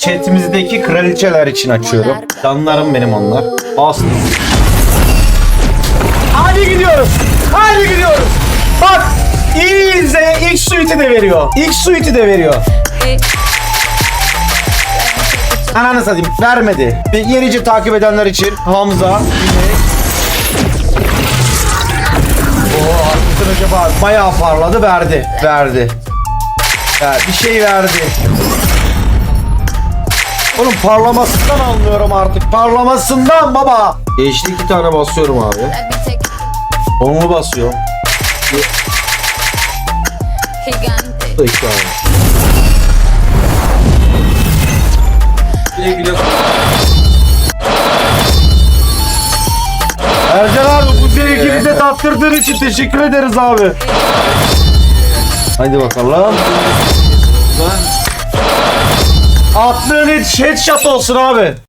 chatimizdeki kraliçeler için açıyorum. Canlarım benim onlar. Aslı. Hadi gidiyoruz. Hadi gidiyoruz. Bak izle. İlk suite'i de veriyor. İlk suite'i de veriyor. Ananı satayım. Vermedi. Bir yenice takip edenler için Hamza. Oo arkasın acaba bayağı parladı verdi. Verdi. Ya bir şey verdi. Onun parlamasından anlıyorum artık. Parlamasından baba. Geçti iki tane basıyorum abi. Onlu basıyorum. gigante. Bu da iki tane. Güle güle. Ercan abi bu zevki bize tattırdığın için teşekkür ederiz abi. Haydi bakalım. Attığın hiç headshot olsun abi.